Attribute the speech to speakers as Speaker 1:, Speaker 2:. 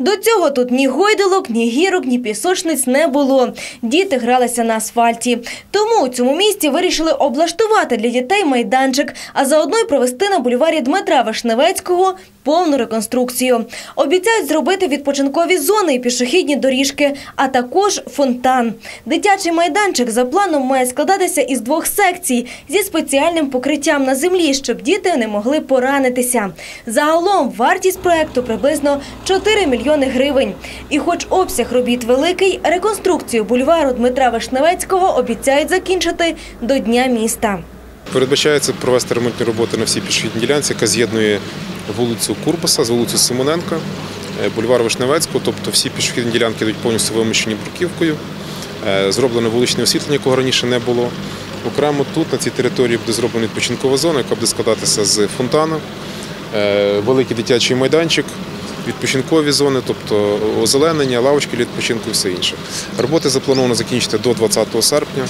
Speaker 1: До цього тут ні гойдалок, ні гірок, ні пісочниць не було. Діти гралися на асфальті. Тому у цьому місті вирішили облаштувати для дітей майданчик, а заодно й провести на бульварі Дмитра Вишневецького повну реконструкцію. Обіцяють зробити відпочинкові зони і пішохідні доріжки, а також фонтан. Дитячий майданчик за планом має складатися із двох секцій зі спеціальним покриттям на землі, щоб діти не могли поранитися. Загалом вартість проекту приблизно 4 мільйони гривень. І хоч обсяг робіт великий, реконструкцію бульвару Дмитра Вишневецького обіцяють закінчити до Дня міста.
Speaker 2: Передбачається провести ремонтні роботи на всій пішохідній ділянці, яка з'єднує вулицю Курбаса з вулицею Симоненка, е, бульвар Вишневецького, тобто всі пішохідні ділянки йдуть повністю вимощені бруківкою. Е, Зроблено вуличне освітлення, якого раніше не було. Окремо тут, на цій території, буде зроблена відпочинкова зона, яка буде складатися з фонтану, е, великий дитячий майданчик, відпочинкові зони, тобто озеленення, лавочки для відпочинку і все інше. Роботи заплановано закінчити до 20 серпня.